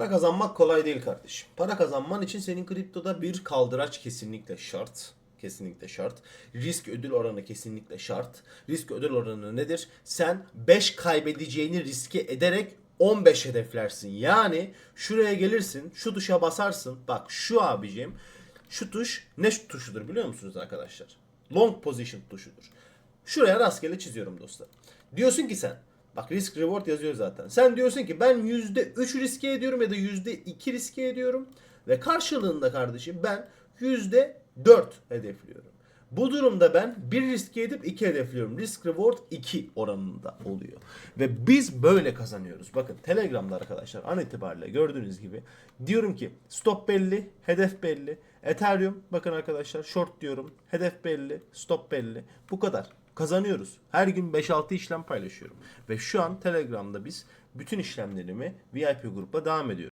Para kazanmak kolay değil kardeşim. Para kazanman için senin kriptoda bir kaldıraç kesinlikle şart. Kesinlikle şart. Risk ödül oranı kesinlikle şart. Risk ödül oranı nedir? Sen 5 kaybedeceğini riske ederek 15 hedeflersin. Yani şuraya gelirsin, şu tuşa basarsın. Bak şu abicim, şu tuş ne tuşudur biliyor musunuz arkadaşlar? Long position tuşudur. Şuraya rastgele çiziyorum dostlar. Diyorsun ki sen Bak risk reward yazıyor zaten. Sen diyorsun ki ben %3 riske ediyorum ya da %2 riske ediyorum. Ve karşılığında kardeşim ben %4 hedefliyorum. Bu durumda ben bir riske edip iki hedefliyorum. Risk reward 2 oranında oluyor. Ve biz böyle kazanıyoruz. Bakın Telegram'da arkadaşlar an itibariyle gördüğünüz gibi diyorum ki stop belli, hedef belli. Ethereum bakın arkadaşlar short diyorum. Hedef belli, stop belli. Bu kadar. Kazanıyoruz. Her gün 5-6 işlem paylaşıyorum. Ve şu an Telegram'da biz bütün işlemlerimi VIP grupa devam ediyorum.